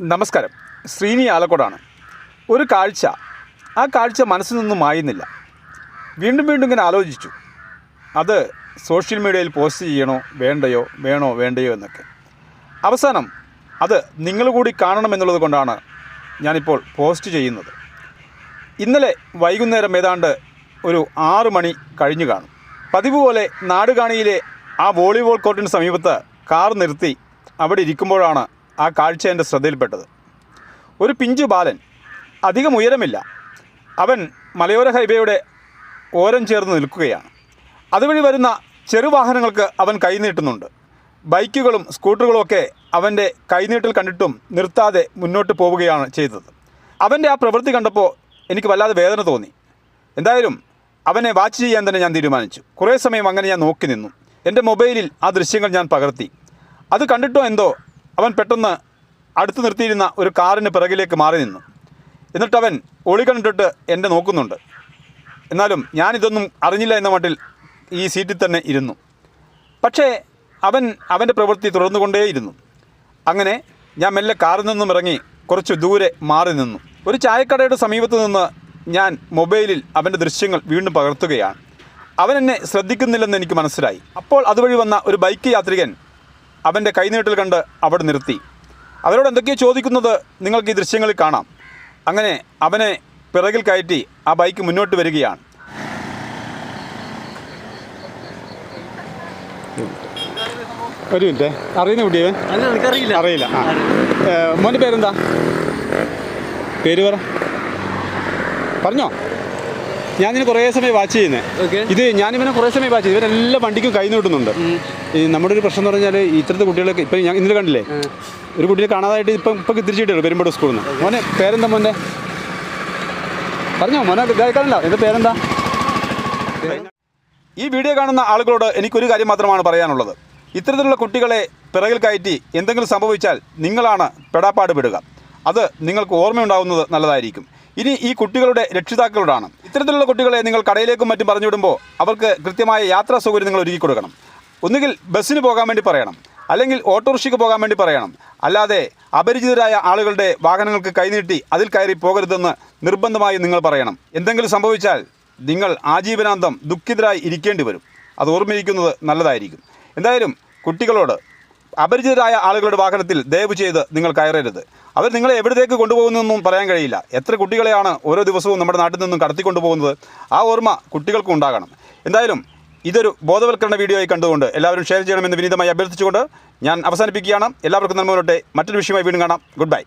നമസ്കാരം. ശ്രീനി ആലക്കോടാണ്. ഒരു കാഴ്ച. ആ കാഴ്ച മനസ്സിൽ നിന്നും മായുന്നില്ല. വീണ്ടും വീണ്ടും ഇങ്ങനെ ആലോചിച്ചു. അത് സോഷ്യൽ മീഡിയയിൽ പോസ്റ്റ് ചെയ്യണോ വേണ്ടയോ വേണോ വേണ്ടയോ എന്നൊക്കെ. അവസാനം അത് നിങ്ങൾ കൂടി കാണണമെന്നുള്ളത് കൊണ്ടാണ് ഞാനിപ്പോൾ പോസ്റ്റ് ചെയ്യുന്നത്. ഇന്നലെ വൈകുന്നേരം ഏതാണ്ട് ഒരു ആറു മണി കഴിഞ്ഞു കാണും. പതിവ് പോലെ നാടുകാണിയിലെ ആ വോളിബോൾ കോർട്ടിന് സമീപത്ത് കാർ നിർത്തി അവിടെ ഇരിക്കുമ്പോഴാണ് ആ കാഴ്ച എന്റെ ശ്രദ്ധയിൽപ്പെട്ടത്. ഒരു പിഞ്ചു ബാലൻ അധികം ഉയരമില്ല. അവൻ മലയോര ഹൈവേയുടെ ഓരം ചേർന്ന് നിൽക്കുകയാണ്. അതുവഴി വരുന്ന ചെറുവാഹനങ്ങൾക്ക് അവൻ കൈനീട്ടുന്നുണ്ട് ബൈക്കുകളും സ്കൂട്ടറുകളും ഒക്കെ അവന്റെ കൈനീട്ടൽ കണ്ടിട്ടും നിർത്താതെ മുന്നോട്ട് പോവുകയാണ് ചെയ്തത്. അവന്റെ ആ പ്രവൃത്തി കണ്ടപ്പോൾ എനിക്ക് വല്ലാതെ വേദന തോന്നി. എന്തായാലും അവനെ വാച്ച് ചെയ്യാൻ തന്നെ ഞാൻ തീരുമാനിച്ചു. കുറേ സമയം അങ്ങനെ ഞാൻ നോക്കി നിന്നു. എന്റെ മൊബൈലിൽ ആ ദൃശ്യങ്ങൾ ഞാൻ പകർത്തി. അത് കണ്ടിട്ടോ എന്തോ അവൻ പെട്ടെന്ന് അടുത്ത് നിർത്തിയിരുന്ന ഒരു കാറിന് പിറകിലേക്ക് മാറി നിന്നു. എന്നിട്ട് അവൻ ഒളി കണ്ടിട്ട് എന്നെ നോക്കുന്നുണ്ട്. എന്നാലും ഞാനിതൊന്നും അറിഞ്ഞില്ല എന്ന മട്ടിൽ ഈ സീറ്റിൽ തന്നെ ഇരുന്നു. പക്ഷേ അവൻ അവന്റെ പ്രവൃത്തി തുടർന്നുകൊണ്ടേയിരുന്നു. അങ്ങനെ ഞാൻ മെല്ലെ കാറിൽ നിന്നും ഇറങ്ങി കുറച്ച് ദൂരെ മാറി നിന്നു. ഒരു ചായക്കടയുടെ സമീപത്ത് നിന്ന് ഞാൻ മൊബൈലിൽ അവന്റെ ദൃശ്യങ്ങൾ വീണ്ടും പകർത്തുകയാണ്. അവൻ എന്നെ ശ്രദ്ധിക്കുന്നില്ലെന്ന് എനിക്ക് മനസ്സിലായി. അപ്പോൾ അതുവഴി വന്ന ഒരു ബൈക്ക് യാത്രികൻ അവന്റെ കൈനീട്ടൽ കണ്ട് അവിടെ നിർത്തി. അവരോട് എന്തൊക്കെയോ ചോദിക്കുന്നത് നിങ്ങൾക്ക് ഈ ദൃശ്യങ്ങളിൽ കാണാം. അങ്ങനെ അവനെ പിറകിൽ കയറ്റി ആ ബൈക്ക് മുന്നോട്ട് വരികയാണ്. ഒരു മിനിറ്റ്. അറിയുന്ന കുട്ടിയെ അറിയില്ല. ആ. മോന്റെ പേരെന്താ? പേര് പറ. പറഞ്ഞോ. ഞാനിതിന് കുറേ സമയം വാച്ച് ചെയ്യുന്നത് ഇത് ഞാനിവനെ കുറേ സമയം വാച്ച് ചെയ്തു ഇവരെല്ലാം വണ്ടിക്കും കൈ നീട്ടുന്നുണ്ട്. ഈ നമ്മുടെ ഒരു പ്രശ്നം എന്ന് പറഞ്ഞാൽ ഇത്തരത്തെ കുട്ടികളൊക്കെ ഇപ്പം ഞാൻ ഇന്നലെ കണ്ടില്ലേ? ഒരു കുട്ടിയെ കാണാതായിട്ട് ഇപ്പം ഇപ്പം തിരിച്ചിട്ടുള്ളൂ പെരുമ്പോട് സ്കൂളിൽ നിന്ന് മോനെ പേരെന്താ മോന്റെ? പറഞ്ഞോ മോനെ കേൾക്കാനല്ല എന്റെ പേരെന്താ? ഈ വീഡിയോ കാണുന്ന ആളുകളോട് എനിക്കൊരു കാര്യം മാത്രമാണ് പറയാനുള്ളത്. ഇത്തരത്തിലുള്ള കുട്ടികളെ പിറകിൽ കയറ്റി എന്തെങ്കിലും സംഭവിച്ചാൽ നിങ്ങളാണ് പെടാപ്പാട് പെടുക. അത് നിങ്ങൾക്ക് ഓർമ്മയുണ്ടാവുന്നത് നല്ലതായിരിക്കും. ഇനി ഈ കുട്ടികളുടെ രക്ഷിതാക്കളോടാണ്. ഇത്തരത്തിലുള്ള കുട്ടികളെ നിങ്ങൾ കടയിലേക്കും മറ്റും പറഞ്ഞു വിടുമ്പോൾ അവർക്ക് കൃത്യമായ യാത്രാ സൗകര്യം നിങ്ങൾ ഒരുക്കി കൊടുക്കണം. ഒന്നുകിൽ ബസ്സിന് പോകാൻ വേണ്ടി പറയണം. അല്ലെങ്കിൽ ഓട്ടോറിക്ഷയ്ക്ക് പോകാൻ വേണ്ടി പറയണം. അല്ലാതെ അപരിചിതരായ ആളുകളുടെ വാഹനങ്ങൾക്ക് കൈനീട്ടി അതിൽ കയറി പോകരുതെന്ന് നിർബന്ധമായി നിങ്ങൾ പറയണം. എന്തെങ്കിലും സംഭവിച്ചാൽ നിങ്ങൾ ആജീവനാന്തം ദുഃഖിതരായി ഇരിക്കേണ്ടി വരും. അത് ഓർമ്മിരിക്കുന്നത് നല്ലതായിരിക്കും. എന്തായാലും കുട്ടികളോട് അപരിചിതരായ ആളുകളുടെ വാഹനത്തിൽ ദയവ് ചെയ്ത് നിങ്ങൾ കയറരുത്. അവർ നിങ്ങളെ എവിടത്തേക്ക് കൊണ്ടുപോകുന്നതെന്നും പറയാൻ കഴിയില്ല. എത്ര കുട്ടികളെയാണ് ഓരോ ദിവസവും നമ്മുടെ നാട്ടിൽ നിന്നും കടത്തിക്കൊണ്ടുപോകുന്നത്? ആ ഓർമ്മ കുട്ടികൾക്കും ഉണ്ടാകണം. എന്തായാലും ഇതൊരു ബോധവൽക്കരണ വീഡിയോ ആയി കണ്ടുകൊണ്ട് എല്ലാവരും ഷെയർ ചെയ്യണമെന്ന് വിനീതമായി അഭ്യർത്ഥിച്ചുകൊണ്ട് ഞാൻ അവസാനിപ്പിക്കുകയാണ്. എല്ലാവർക്കും നന്മ മറ്റൊരു വിഷയമായി വീണ്ടും കാണാം. Good bye